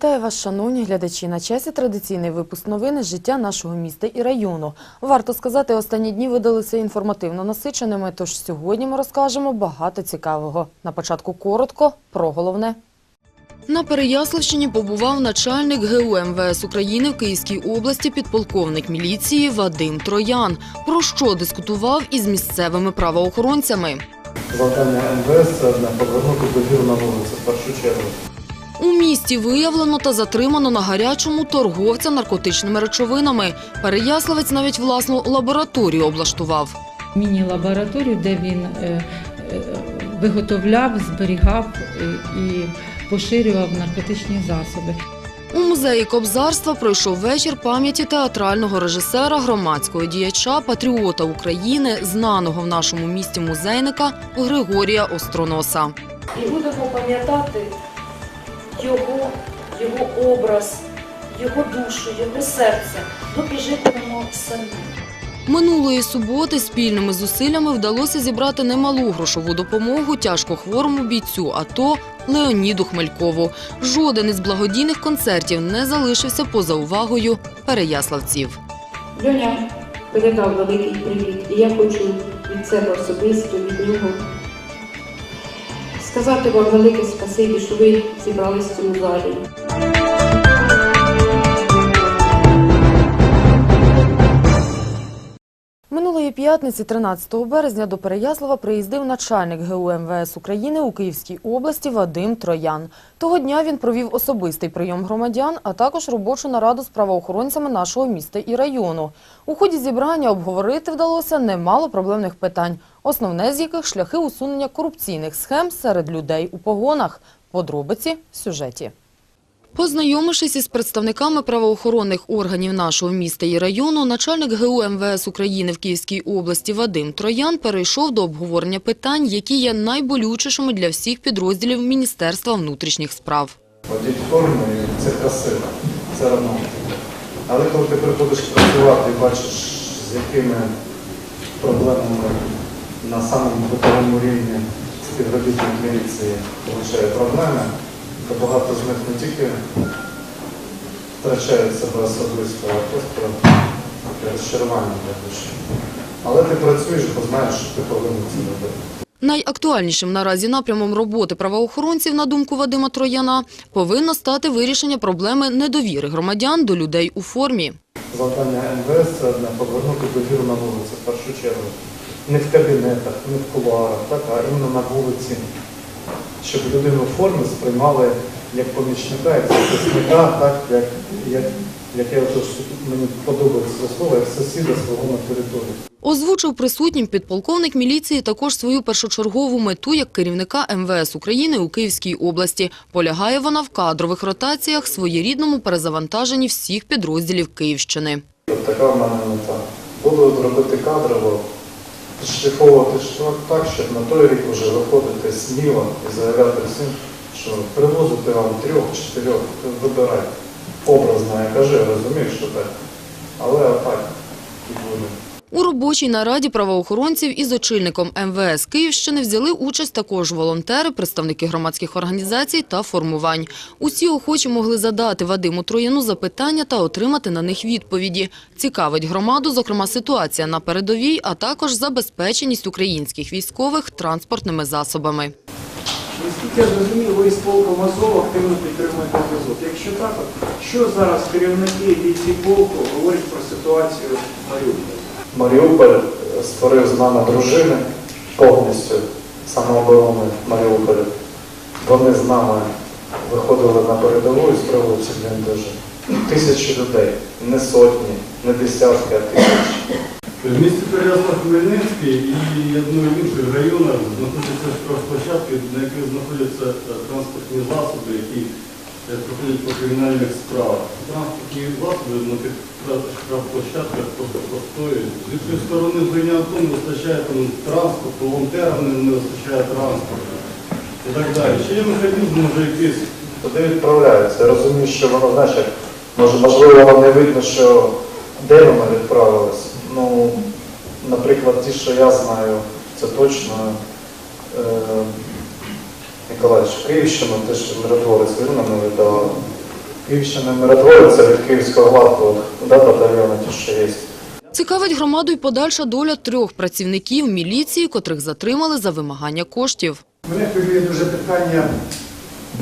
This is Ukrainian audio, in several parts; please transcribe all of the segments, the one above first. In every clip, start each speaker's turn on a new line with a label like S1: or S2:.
S1: Вітаю вас, шановні глядачі. На часі традиційний випуск новини з життя нашого міста і району. Варто сказати, останні дні видалися інформативно насиченими. Тож сьогодні ми розкажемо багато цікавого. На початку коротко про головне. На Переяславщині побував начальник ГУ МВС України в Київській області підполковник міліції Вадим Троян. Про що дискутував із місцевими правоохоронцями.
S2: Завдання МВС це повернути довіру на вулиці в першу чергу.
S1: У місті виявлено та затримано на гарячому торговця наркотичними речовинами. Переяславець навіть власну лабораторію облаштував.
S3: міні-лабораторію, де він е, е, виготовляв, зберігав е, і поширював наркотичні засоби.
S1: У музеї кобзарства пройшов вечір пам'яті театрального режисера, громадського діяча, патріота України, знаного в нашому місті музейника Григорія Остроноса.
S4: і будемо пам'ятати його, його образ, його душу, його серце, доки житимемо самі.
S1: Минулої суботи спільними зусиллями вдалося зібрати немалу грошову допомогу тяжкохворому бійцю АТО Леоніду Хмелькову. Жоден із благодійних концертів не залишився поза увагою переяславців.
S5: Льоня передав великий привіт, і я хочу від себе особисто, від нього сказати вам велике спасибі, що ви зібрались в цьому залі.
S1: Минулої п'ятниці, 13 березня, до Переяслава приїздив начальник ГУ МВС України у Київській області Вадим Троян. Того дня він провів особистий прийом громадян, а також робочу нараду з правоохоронцями нашого міста і району. У ході зібрання обговорити вдалося немало проблемних питань, основне з яких шляхи усунення корупційних схем серед людей у погонах. Подробиці в сюжеті. Познайомившись із представниками правоохоронних органів нашого міста і району, начальник ГУ МВС України в Київській області Вадим Троян перейшов до обговорення питань, які є найболючішими для всіх підрозділів Міністерства внутрішніх справ.
S2: Одіть форму це красиво, це романтика. Але коли ти приходиш працювати і бачиш, з якими проблемами на самому бутовому рівні співробітник міліції получає проблеми, то багато з них не тільки втрачають себе особисто, а просто розчарування душі. Але ти працюєш, бо знаєш, що ти повинен це робити.
S1: Найактуальнішим наразі напрямом роботи правоохоронців, на думку Вадима Трояна, повинно стати вирішення проблеми недовіри громадян до людей у формі.
S2: Завдання МВС це одне повернути довіру на вулиці в першу чергу. Не в кабінетах, не в кулуарах, так, а іменно на вулиці. Щоб людину в формі сприймали як помічника, як захисника, так, як, як, як я отож, мені подобається це слово, як сусіда свого на території.
S1: Озвучив присутнім підполковник міліції також свою першочергову мету як керівника МВС України у Київській області. Полягає вона в кадрових ротаціях, своєрідному перезавантаженні всіх підрозділів Київщини.
S2: От така в мене мета. Буду робити кадрово, шліфовувати шлях так, щоб на той рік вже виходити сміло і заявляти всім, що привозити вам трьох-чотирьох, вибирай. Образно я кажу, я розумію, що так. Але отак і буде.
S1: У робочій нараді правоохоронців із очільником МВС Київщини взяли участь також волонтери, представники громадських організацій та формувань. Усі охочі могли задати Вадиму Трояну запитання та отримати на них відповіді. Цікавить громаду, зокрема, ситуація на передовій, а також забезпеченість українських військових транспортними засобами.
S6: Наскільки я зрозумів, ви із полком Азов активно підтримуєте зв'язок. Якщо так, що зараз керівники і бійці полку говорять про ситуацію в Маріуполі?
S2: Маріуполь створив з нами дружини повністю самооборони Маріуполя. Вони з нами виходили на передову і строїли ці бліндажі. Тисячі людей, не сотні, не десятки, а тисячі.
S7: В місті Переяслав Хмельницький і одної в інших районах знаходяться штрафплощадки, на яких знаходяться транспортні засоби, які проходять по кримінальних справах. Транспортні засоби на тих тра- штрафплощадках просто простоюють. З іншої сторони, звільняв не вистачає там транспорту, волонтерам не не вистачає транспорту і так далі. Чи є механізм, може якийсь
S2: Туди відправляються. Я розумію, що воно, знаєш, може, можливо, вам не видно, що де вони відправились. Ну, наприклад, ті, що я знаю, це точно е, Ніколаївич, Київщину, те, що миротворець вірно не видавав. Київщина миротвориться від київського гладкого, да, батальйону ті, що є.
S1: Цікавить громаду й подальша доля трьох працівників міліції, котрих затримали за вимагання коштів.
S8: Мене хвилює дуже питання,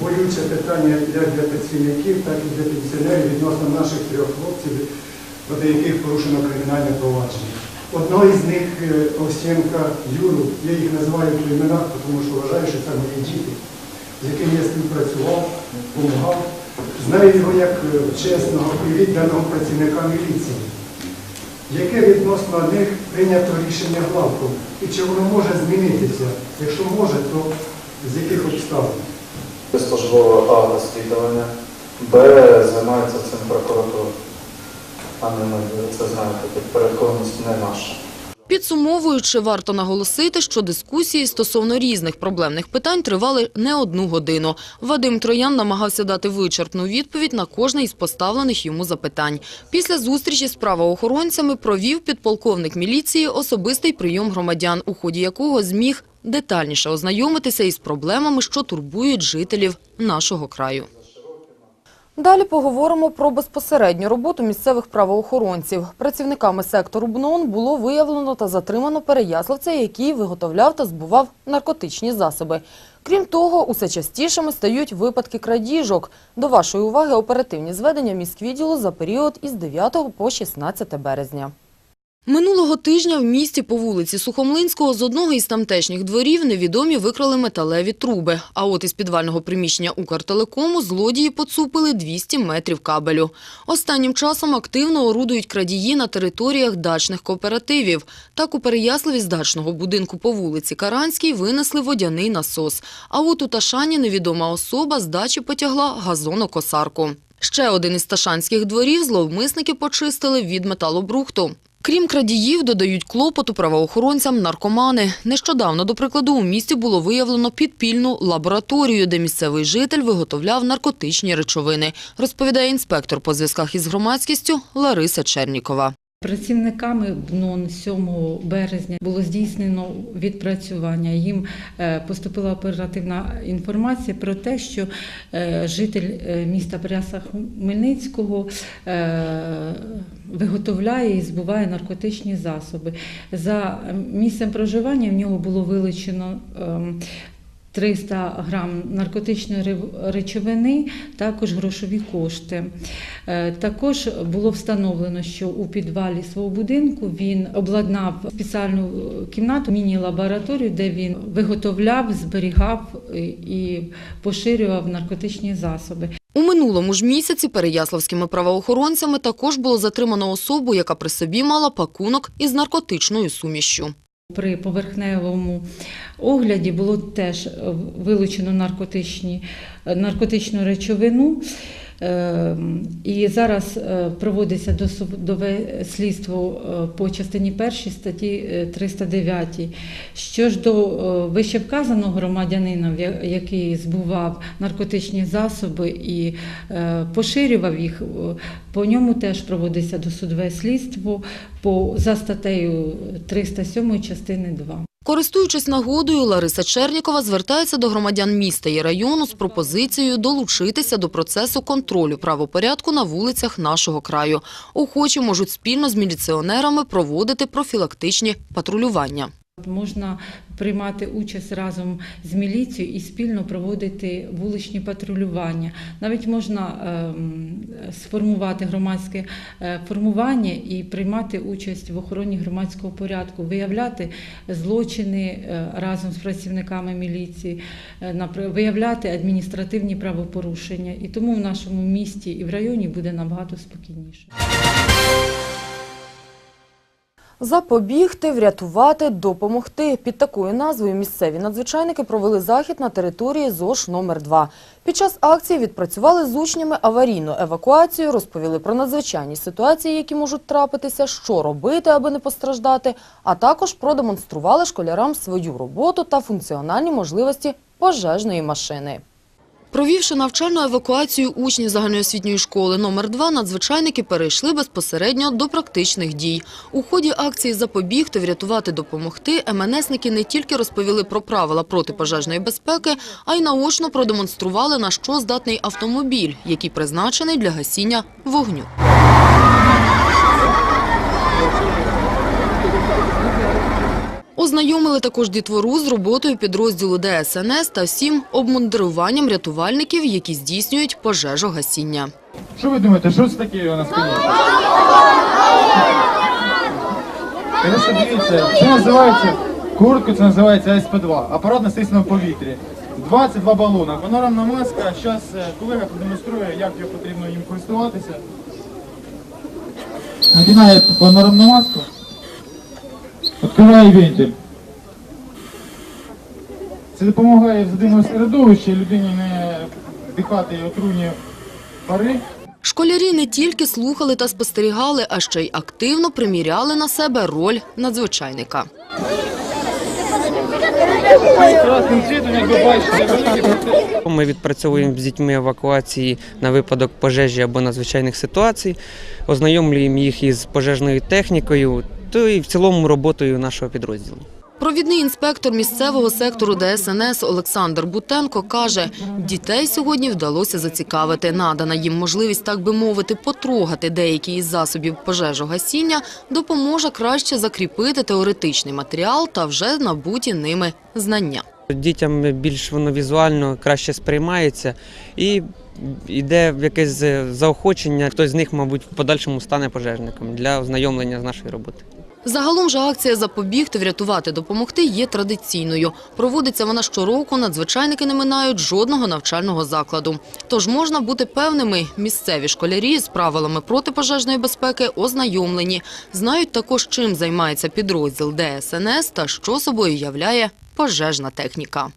S8: болюче питання як для працівників, так і для пенсіонерів відносно наших трьох хлопців, проти яких порушено кримінальне провадження. Одного із них е, Овсєнка Юру, я їх називаю по іменах, тому що вважаю, що це мої діти, з якими я співпрацював, допомагав. Знаю його як е, чесного і відданого працівника міліції. Яке відносно них прийнято рішення главком? І чи воно може змінитися? Якщо може, то з яких обставин?
S2: Службове А розслідування, Б займається цим прокуратура, а не це знаєте, підпорядкованість не наша.
S1: Підсумовуючи, варто наголосити, що дискусії стосовно різних проблемних питань тривали не одну годину. Вадим Троян намагався дати вичерпну відповідь на кожне із поставлених йому запитань. Після зустрічі з правоохоронцями провів підполковник міліції особистий прийом громадян, у ході якого зміг детальніше ознайомитися із проблемами, що турбують жителів нашого краю. Далі поговоримо про безпосередню роботу місцевих правоохоронців. Працівниками сектору БНОН було виявлено та затримано переяславця, який виготовляв та збував наркотичні засоби. Крім того, усе частішими стають випадки крадіжок. До вашої уваги оперативні зведення міськвідділу за період із 9 по 16 березня. Минулого тижня в місті по вулиці Сухомлинського з одного із тамтешніх дворів невідомі викрали металеві труби. А от із підвального приміщення Укртелекому злодії поцупили 200 метрів кабелю. Останнім часом активно орудують крадії на територіях дачних кооперативів. Так у Переяславі з дачного будинку по вулиці Каранській винесли водяний насос. А от у Ташані невідома особа з дачі потягла газонокосарку. Ще один із ташанських дворів зловмисники почистили від металобрухту. Крім крадіїв, додають клопоту правоохоронцям наркомани. Нещодавно, до прикладу, у місті було виявлено підпільну лабораторію, де місцевий житель виготовляв наркотичні речовини, розповідає інспектор по зв'язках із громадськістю Лариса Чернікова.
S3: Працівниками БНОН 7 березня було здійснено відпрацювання. Їм е, поступила оперативна інформація про те, що е, житель е, міста Переяслав Хмельницького виготовляє і збуває наркотичні засоби. За місцем проживання в нього було вилучено ем, 300 грам наркотичної речовини, також грошові кошти. Е, Також було встановлено, що у підвалі свого будинку він обладнав спеціальну е, кімнату, міні-лабораторію, де він виготовляв, зберігав е, і поширював наркотичні засоби.
S1: У минулому ж місяці переяславськими правоохоронцями також було затримано особу, яка при собі мала пакунок із наркотичною сумішшю.
S3: При поверхневому огляді було теж е, вилучено наркотичні, е, наркотичну речовину. Е, І зараз е, проводиться досудове слідство е, по частині першій статті е, 309. Що ж до е, вищевказаного громадянина, який збував наркотичні засоби і е, поширював їх, е, по ньому теж проводиться досудове слідство по за статтею 307 частини 2.
S1: Користуючись нагодою, Лариса Чернікова звертається до громадян міста і району з пропозицією долучитися до процесу контролю правопорядку на вулицях нашого краю. Охочі можуть спільно з міліціонерами проводити профілактичні патрулювання.
S3: Можна приймати участь разом з міліцією і спільно проводити вуличні патрулювання. Навіть можна ем, сформувати громадське е, формування і приймати участь в охороні громадського порядку, виявляти злочини е, разом з працівниками міліції, е, виявляти адміністративні правопорушення. І тому в нашому місті і в районі буде набагато спокійніше.
S1: Запобігти, врятувати, допомогти. Під такою назвою місцеві надзвичайники провели захід на території ЗОШ номер 2 Під час акції відпрацювали з учнями аварійну евакуацію, розповіли про надзвичайні ситуації, які можуть трапитися, що робити, аби не постраждати, а також продемонстрували школярам свою роботу та функціональні можливості пожежної машини. Провівши навчальну евакуацію учнів загальноосвітньої школи номер 2 надзвичайники перейшли безпосередньо до практичних дій. У ході акції «Запобігти, врятувати, допомогти» МНСники не тільки розповіли про правила протипожежної безпеки, а й наочно продемонстрували, на що здатний автомобіль, який призначений для гасіння вогню. Ознайомили також дітвору з роботою підрозділу ДСНС та всім обмундируванням рятувальників, які здійснюють пожежогасіння.
S9: Що ви думаєте, що це таке на спині? Конечно, дивіться, це називається куртка, це називається СП2, апарат насильственного повітря. 22 балона, панорамна маска. Зараз колега продемонструє, як його потрібно їм користуватися. Надіває панорамну маску. Відкриває вентиль. Це допомагає в задимому середовищі людині не дихати отруйні пари.
S1: Школярі не тільки слухали та спостерігали, а ще й активно приміряли на себе роль надзвичайника.
S10: Ми відпрацьовуємо з дітьми евакуації на випадок пожежі або надзвичайних ситуацій, ознайомлюємо їх із пожежною технікою, то і в цілому роботою нашого підрозділу.
S1: Провідний інспектор місцевого сектору ДСНС Олександр Бутенко каже, дітей сьогодні вдалося зацікавити. Надана їм можливість, так би мовити, потрогати деякі із засобів пожежогасіння допоможе краще закріпити теоретичний матеріал та вже набуті ними знання.
S10: Дітям більш воно візуально краще сприймається і йде якесь заохочення. Хтось з них, мабуть, в подальшому стане пожежником для ознайомлення з нашою роботою.
S1: Загалом же акція «Запобігти, врятувати, допомогти» є традиційною. Проводиться вона щороку, надзвичайники не минають жодного навчального закладу. Тож можна бути певними, місцеві школярі з правилами протипожежної безпеки ознайомлені. Знають також, чим займається підрозділ ДСНС та що собою являє пожежна техніка.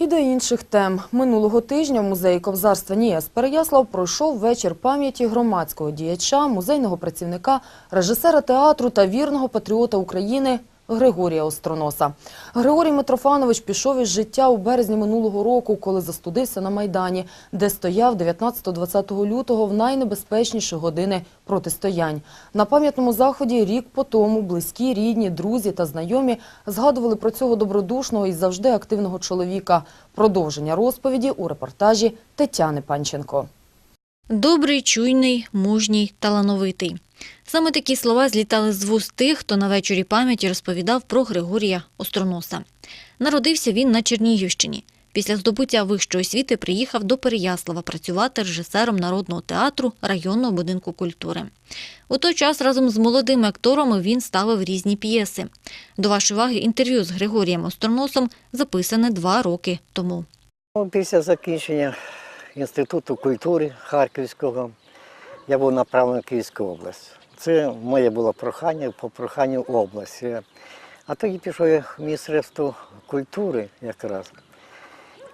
S1: І до інших тем. Минулого тижня в музеї кобзарства Ніяс Переяслав пройшов вечір пам'яті громадського діяча, музейного працівника, режисера театру та вірного патріота України Григорія Остроноса. Григорій Митрофанович пішов із життя у березні минулого року, коли застудився на Майдані, де стояв 19-20 лютого в найнебезпечніші години протистоянь. На пам'ятному заході рік по тому близькі, рідні, друзі та знайомі згадували про цього добродушного і завжди активного чоловіка. Продовження розповіді у репортажі Тетяни Панченко.
S11: Добрий, чуйний, мужній, талановитий. Саме такі слова злітали з вуст тих, хто на вечорі пам'яті розповідав про Григорія Остроноса. Народився він на Чернігівщині. Після здобуття вищої освіти приїхав до Переяслава працювати режисером Народного театру районного будинку культури. У той час разом з молодими акторами він ставив різні п'єси. До вашої уваги інтерв'ю з Григорієм Остроносом записане два роки тому.
S12: Ну, Після закінчення Інституту культури Харківського я був направлений в Київську область. Це моє було прохання по проханню області. А тоді пішов я в Міністерство культури якраз.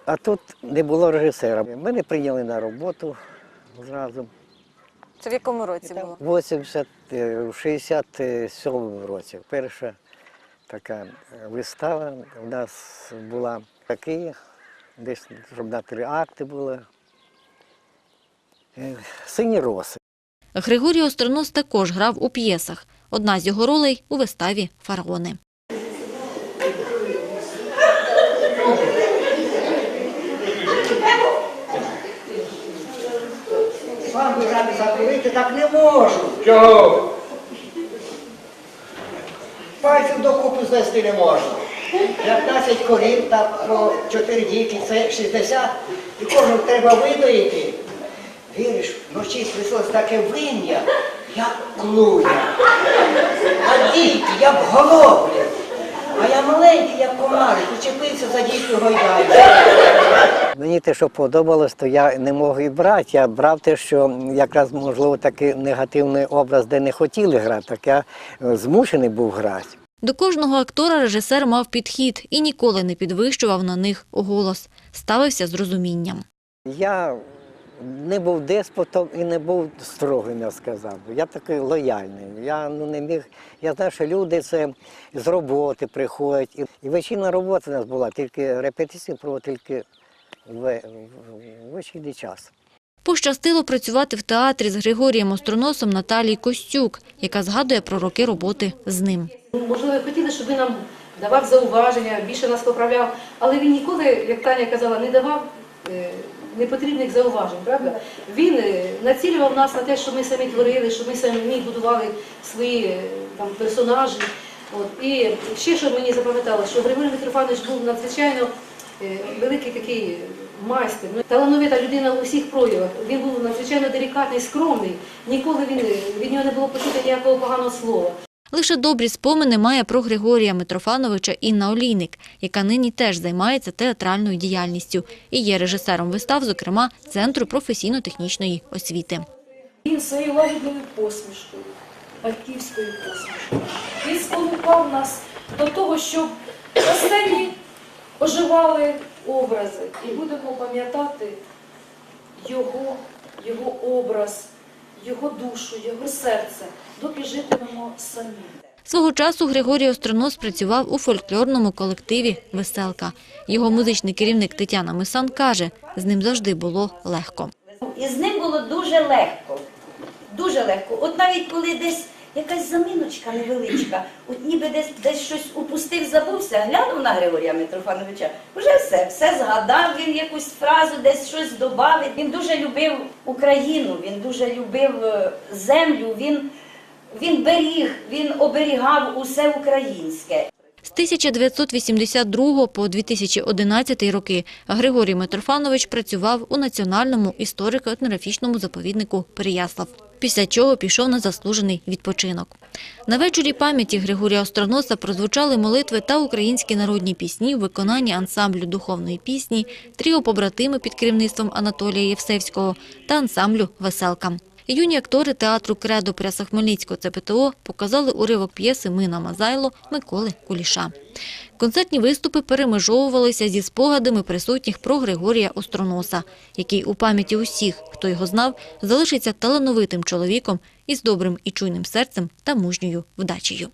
S12: А тут не було режисера. Мене прийняли на роботу зразу.
S11: Це в якому році
S12: В 80, е, в 67 році. Перша така вистава у нас була такі, десь щоб на три акти було. Е, Сині роси.
S11: Григорій Остронос також грав у п'єсах. Одна з його ролей у виставі Фараони.
S12: Вам бажати закурити так не можу.
S6: Чого?
S12: Пальців докупи звести не можна. 15 корів та по 4 діти, це 60. І кожну треба видоїти. Віриш, вночі свислось таке виння, як клуня. А діти, як голоблі. А я маленький, як комар, почепився за дітю гойдаю. Мені те, що подобалось, то я не мог і брати. Я брав те, що якраз, можливо, такий негативний образ, де не хотіли грати, так я е, змушений був грати.
S11: До кожного актора режисер мав підхід і ніколи не підвищував на них голос. Ставився з розумінням.
S12: Я не був деспотом і не був строгим, я сказав. Я такий лояльний. Я ну, не міг. Я знав, що люди це з роботи приходять. І, і вечірня робота у нас була, тільки репетиції проводили тільки в, в, в вечірній час.
S11: Пощастило працювати в театрі з Григорієм Остроносом Наталії Костюк, яка згадує про роки роботи з ним.
S13: Можливо, хотіли, щоб він нам давав зауваження, більше нас поправляв, але він ніколи, як Таня казала, не давав е, непотрібних зауважень, правда? Він е, націлював нас на те, що ми самі творили, що ми самі будували свої е, там, персонажі. От. І ще що мені запам'яталося, що Григорій Митрофанович був надзвичайно е, великий такий майстер, ну, талановита людина у всіх проявах. Він був надзвичайно делікатний, скромний. Ніколи він, від нього не було почути ніякого поганого слова.
S11: Лише добрі спомини має про Григорія Митрофановича Інна Олійник, яка нині теж займається театральною діяльністю і є режисером вистав, зокрема Центру професійно-технічної освіти.
S4: Він своєю лагідною посмішкою, батьківською посмішкою. Він спонукав нас до того, щоб на сцені оживали образи. І будемо пам'ятати його, його образ, його душу, його серце, доки житимемо самі.
S11: Свого часу Григорій Остронос працював у фольклорному колективі «Веселка». Його музичний керівник Тетяна Мисан каже, з ним завжди було легко.
S14: І з ним було дуже легко. Дуже легко. От навіть коли десь якась заміночка невеличка, от ніби десь, десь щось упустив, забувся, глянув на Григорія Митрофановича, вже все, все згадав, він якусь фразу, десь щось додав. Він дуже любив Україну, він дуже любив е, землю, він, він беріг, він оберігав усе українське.
S11: З 1982 по 2011 роки Григорій Митрофанович працював у Національному історико-етнографічному заповіднику Переяслав, після чого пішов на заслужений відпочинок. На вечорі пам'яті Григорія Остроноса прозвучали молитви та українські народні пісні в виконанні ансамблю духовної пісні, тріо побратими під керівництвом Анатолія Євсевського та ансамблю «Веселка». Юні актори театру «Кредо» Пряса Хмельницького ЦПТО показали уривок п'єси «Мина Мазайло» Миколи Куліша. Концертні виступи перемежовувалися зі спогадами присутніх про Григорія Остроноса, який у пам'яті усіх, хто його знав, залишиться талановитим чоловіком із добрим і чуйним серцем та мужньою вдачею.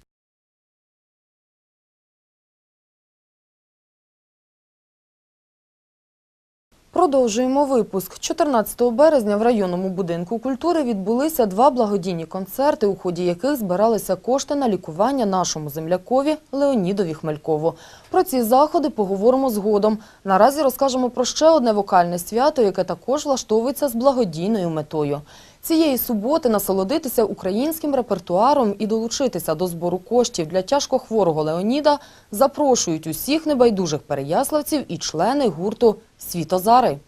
S1: Продовжуємо випуск. 14 березня в районному будинку культури відбулися два благодійні концерти, у ході яких збиралися кошти на лікування нашому землякові Леонідові Хмелькову. Про ці заходи поговоримо згодом. Наразі розкажемо про ще одне вокальне свято, яке також влаштовується з благодійною метою. Цієї суботи насолодитися українським репертуаром і долучитися до збору коштів для тяжкохворого Леоніда запрошують усіх небайдужих переяславців і члени гурту Світозари.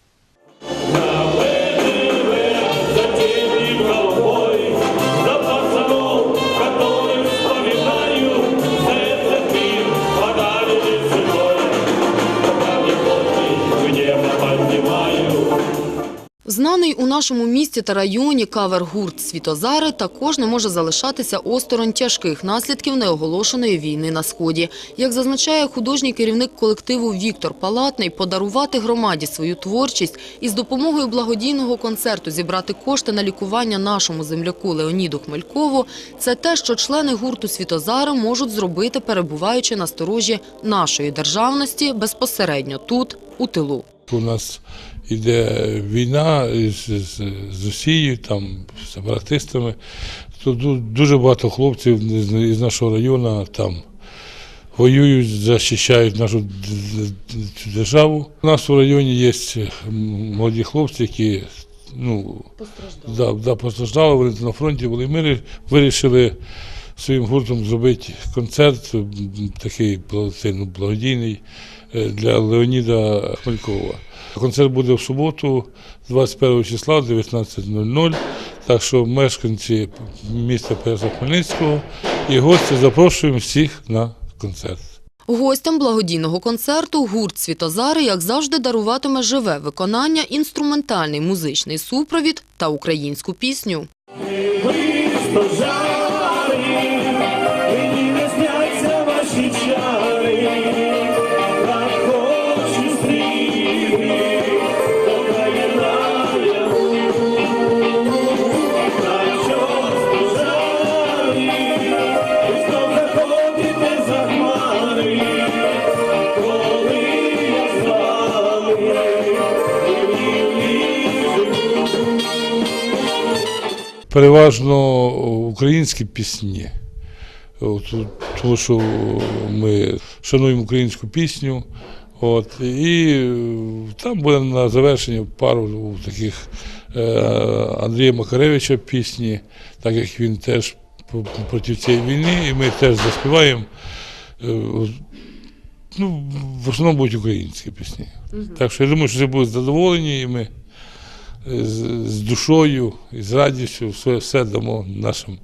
S1: Нашому місті та районі кавер-гурт «Світозари» також не може залишатися осторонь тяжких наслідків неоголошеної війни на Сході. Як зазначає художній керівник колективу Віктор Палатний, подарувати громаді свою творчість і з допомогою благодійного концерту зібрати кошти на лікування нашому земляку Леоніду Хмелькову – це те, що члени гурту «Світозари» можуть зробити, перебуваючи на сторожі нашої державності безпосередньо тут, у тилу.
S15: У нас йде війна з, з, з Росією, там, з сепаратистами. То дуже багато хлопців із нашого району там воюють, захищають нашу державу. У нас у районі є молоді хлопці, які ну, да, да, постраждали, вони на фронті були. Ми вирішили своїм гуртом зробити концерт, такий ну, благодійний е, для Леоніда Хмелькова. Концерт буде в суботу, 21 числа, 19.00. Так що мешканці міста Переса Хмельницького і гості запрошуємо всіх на концерт.
S1: Гостям благодійного концерту гурт «Світозари», як завжди, даруватиме живе виконання, інструментальний музичний супровід та українську пісню.
S16: Мені
S15: переважно українські пісні. От, тому що ми шануємо українську пісню. От, і е, там буде на завершення пару таких е, Андрія Макаревича пісні, так як він теж проти цієї війни, і ми теж заспіваємо. Е, ну, в основному будуть українські пісні. Так що я думаю, що це будуть задоволені, і ми е, з, душою і з радістю все, все дамо нашим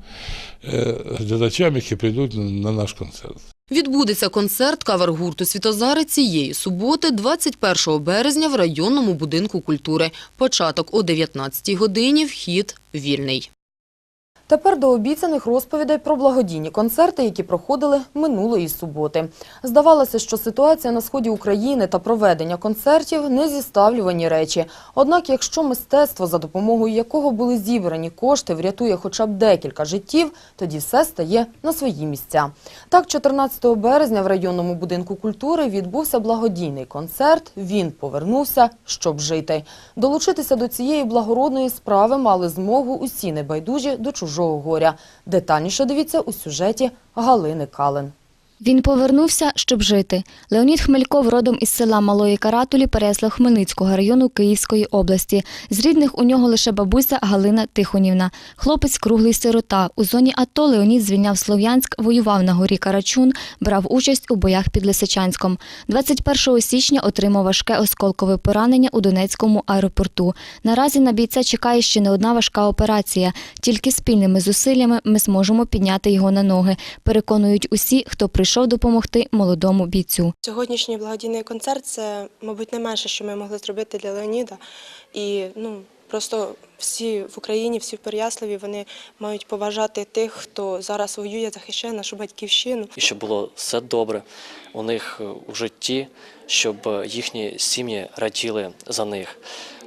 S15: е, глядачам, які прийдуть на наш концерт.
S1: Відбудеться концерт кавер-гурту «Світозари» цієї суботи, 21 березня в районному будинку культури. Початок о 19 годині, вхід вільний. Тепер до обіцяних розповідей про благодійні концерти, які проходили минулої суботи. Здавалося, що ситуація на сході України та проведення концертів не зіставлювані речі. Однак, якщо мистецтво, за допомогою якого були зібрані кошти, врятує хоча б декілька життів, тоді все стає на свої місця. Так, 14 березня в районному будинку культури відбувся благодійний концерт. Він повернувся, щоб жити. Долучитися до цієї благородної справи мали змогу усі небайдужі до чужого горя. Детальніше дивіться у сюжеті Галини Калин.
S17: Він повернувся, щоб жити. Леонід Хмельков родом із села Малої Каратулі Переяслав Хмельницького району Київської області. З рідних у нього лише бабуся Галина Тихонівна. Хлопець круглий сирота. У зоні АТО Леонід звільняв Слов'янськ, воював на горі Карачун, брав участь у боях під Лисичанськом. 21 січня отримав важке осколкове поранення у Донецькому аеропорту. Наразі на бійця чекає ще не одна важка операція. Тільки спільними зусиллями ми зможемо підняти його на ноги. Переконують усі, хто прийшов допомогти молодому бійцю.
S18: Сьогоднішній благодійний концерт це, мабуть, найменше, що ми могли зробити для Леоніда. І ну просто всі в Україні, всі в Переяславі, вони мають поважати тих, хто зараз воює, захищає нашу батьківщину.
S19: і щоб було все добре у них е, у житті, щоб е, їхні сім'ї раділи за них.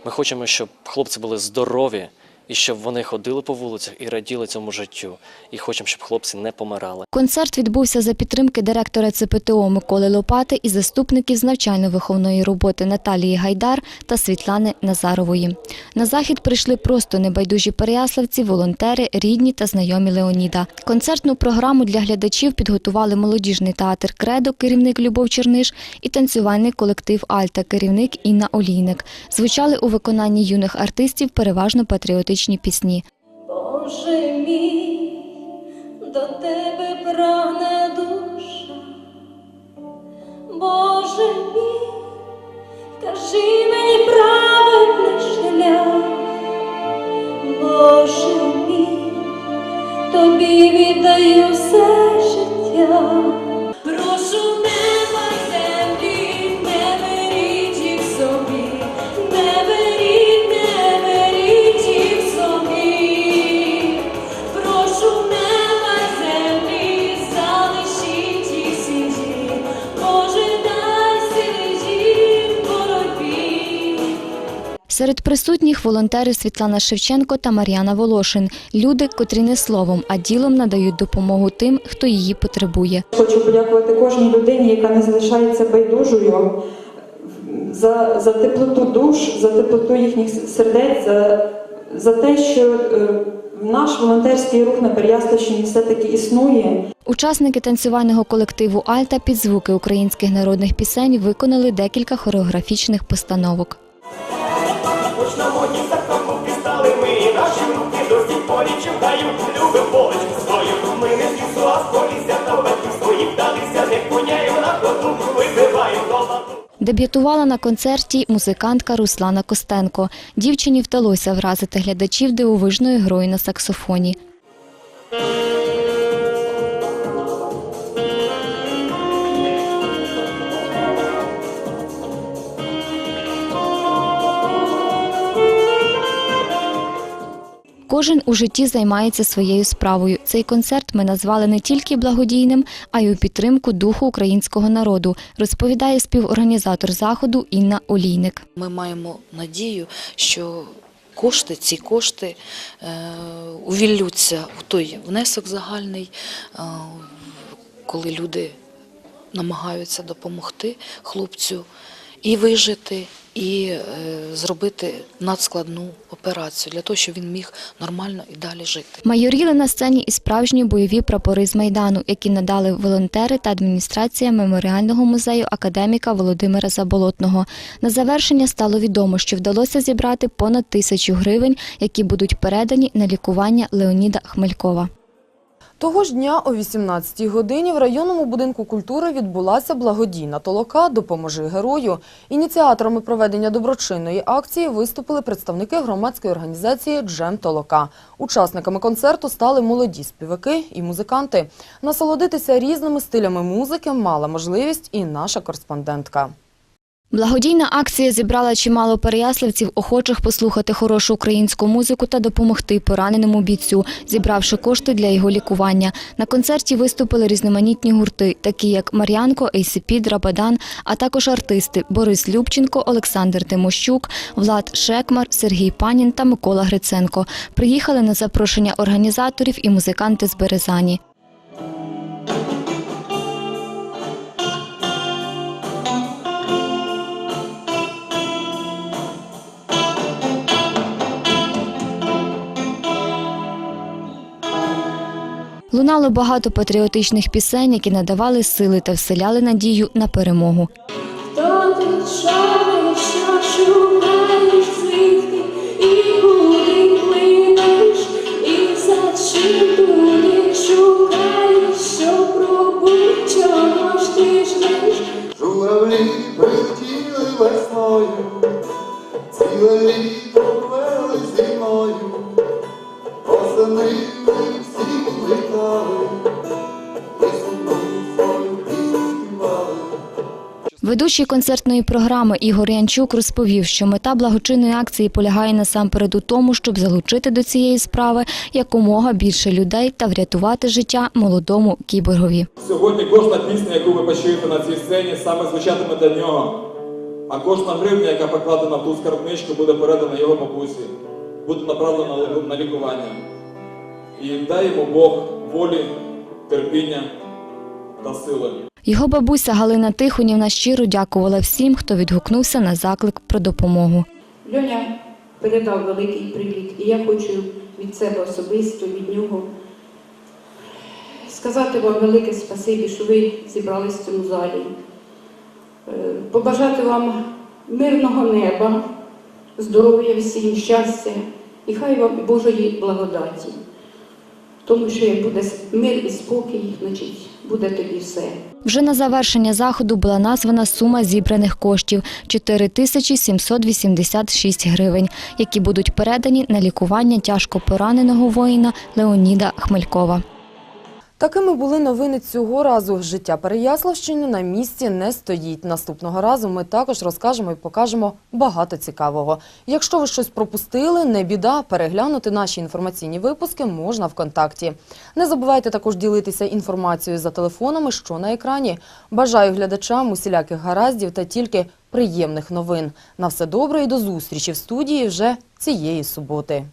S19: Ми хочемо, щоб хлопці були здорові і щоб вони ходили по вулицях і раділи цьому життю. І хочемо, щоб хлопці не помирали.
S17: Концерт відбувся за підтримки директора ЦПТО Миколи Лопати і заступників з навчально-виховної роботи Наталії Гайдар та Світлани Назарової. На захід прийшли просто небайдужі переяславці, волонтери, рідні та знайомі Леоніда. Концертну програму для глядачів підготували молодіжний театр Кредо, керівник Любов Черниш, і танцювальний колектив Альта, керівник Інна Олійник. Звучали у виконанні юних артистів переважно патріотичні пісні.
S4: Боже мій, до тебе прагне душа. Боже мій, кажи мені правильний шлях. Боже мій, тобі віддаю все життя.
S17: Серед присутніх волонтери Світлана Шевченко та Мар'яна Волошин. Люди, котрі не словом, а ділом надають допомогу тим, хто її потребує.
S20: Хочу подякувати кожній людині, яка не залишається байдужою за, за теплоту душ, за теплоту їхніх сердець, за, за те, що е, наш волонтерський рух на Переяславщині все-таки існує.
S17: Учасники танцювального колективу Альта під звуки українських народних пісень виконали декілька хореографічних постановок. Дебютувала на концерті музикантка Руслана Костенко. Дівчині вдалося вразити глядачів дивовижною грою на саксофоні. Кожен у житті займається своєю справою. Цей концерт ми назвали не тільки благодійним, а й у підтримку духу українського народу, розповідає співорганізатор заходу Інна Олійник.
S21: Ми маємо надію, що кошти, ці кошти е, увіллються у той внесок загальний, е, коли люди намагаються допомогти хлопцю. І вижити, і е, зробити надскладну операцію для того, щоб він міг нормально і далі жити.
S17: Майоріли на сцені і справжні бойові прапори з Майдану, які надали волонтери та адміністрація меморіального музею академіка Володимира Заболотного. На завершення стало відомо, що вдалося зібрати понад тисячу гривень, які будуть передані на лікування Леоніда Хмелькова.
S1: Того ж дня о 18-й годині в районному будинку культури відбулася благодійна толока «Допоможи герою». Ініціаторами проведення доброчинної акції виступили представники громадської організації «Джем Толока». Учасниками концерту стали молоді співаки і музиканти. Насолодитися різними стилями музики мала можливість і наша кореспондентка.
S17: Благодійна акція зібрала чимало переяславців, охочих послухати хорошу українську музику та допомогти пораненому бійцю, зібравши кошти для його лікування. На концерті виступили різноманітні гурти, такі як Мар'янко, ACP, Драбадан, а також артисти Борис Любченко, Олександр Тимощук, Влад Шекмар, Сергій Панін та Микола Гриценко. Приїхали на запрошення організаторів і музиканти з Березані. Лунало багато патріотичних пісень, які надавали сили та вселяли надію на перемогу.
S22: Хто ти шариш, що шукаєш звідки і куди плинеш, і за чим туди шукаєш, що пробудь, чого ж ти ждеш?
S23: Журавлі прилетіли весною, ціле літо
S17: Ведучий концертної програми Ігор Янчук розповів, що мета благочинної акції полягає насамперед у тому, щоб залучити до цієї справи якомога більше людей та врятувати життя молодому кіборгові.
S24: Сьогодні кожна пісня, яку ви почуєте на цій сцені, саме звучатиме для нього. А кожна гривня, яка покладена в ту скарбничку, буде передана його бабусі, буде направлена на- лікування. І дай йому Бог волі, терпіння та сили.
S17: Його бабуся Галина Тихонівна щиро дякувала всім, хто відгукнувся на заклик про допомогу.
S25: Льоня передав великий привіт, і я хочу від себе особисто, від нього сказати вам велике спасибі, що ви зібрались в цьому залі. Е, Побажати вам мирного неба, здоров'я всім, щастя і хай вам Божої благодаті. Тому що буде мир і спокій, значить буде тоді все.
S17: Вже на завершення заходу була названа сума зібраних коштів – 4 тисячі 786 гривень, які будуть передані на лікування тяжко пораненого воїна Леоніда Хмелькова.
S1: Такими були новини цього разу. Життя Переяславщини на місці не стоїть. Наступного разу ми також розкажемо і покажемо багато цікавого. Якщо ви щось пропустили, не біда, переглянути наші інформаційні випуски можна ВКонтакті. Не забувайте також ділитися інформацією за телефонами, що на екрані. Бажаю глядачам усіляких гараздів та тільки приємних новин. На все добре і до зустрічі в студії вже цієї суботи.